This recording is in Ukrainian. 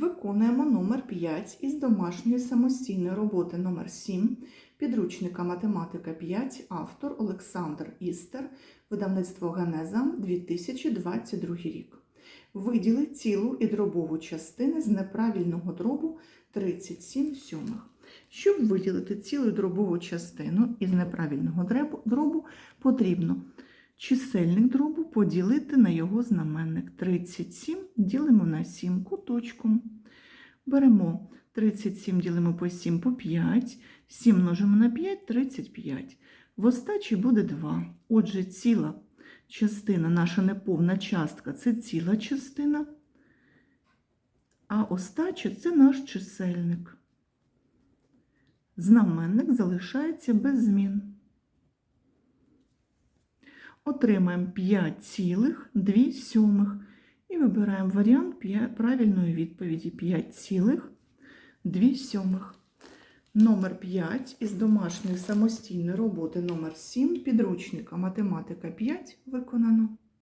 Виконуємо номер 5 із домашньої самостійної роботи номер 7 підручника математика 5, автор Олександр Істер, видавництво Генеза 2022 рік. Виділи цілу і дробову частини з неправильного дробу 37 сьомих. Щоб виділити цілу і дробову частину із неправильного дробу, потрібно чисельник дробу поділити на його знаменник. 37 ділимо на 7 куточком. Беремо 37 ділимо по 7 по 5, 7 множимо на 5 35. В остачі буде 2. Отже, ціла частина, наша неповна частка це ціла частина, а остача це наш чисельник. Знаменник залишається без змін. Отримаємо 5,2 сьомих і вибираємо варіант правильної відповіді 5,2 сьомих. Номер 5 із домашньої самостійної роботи номер 7 підручника математика 5 виконано.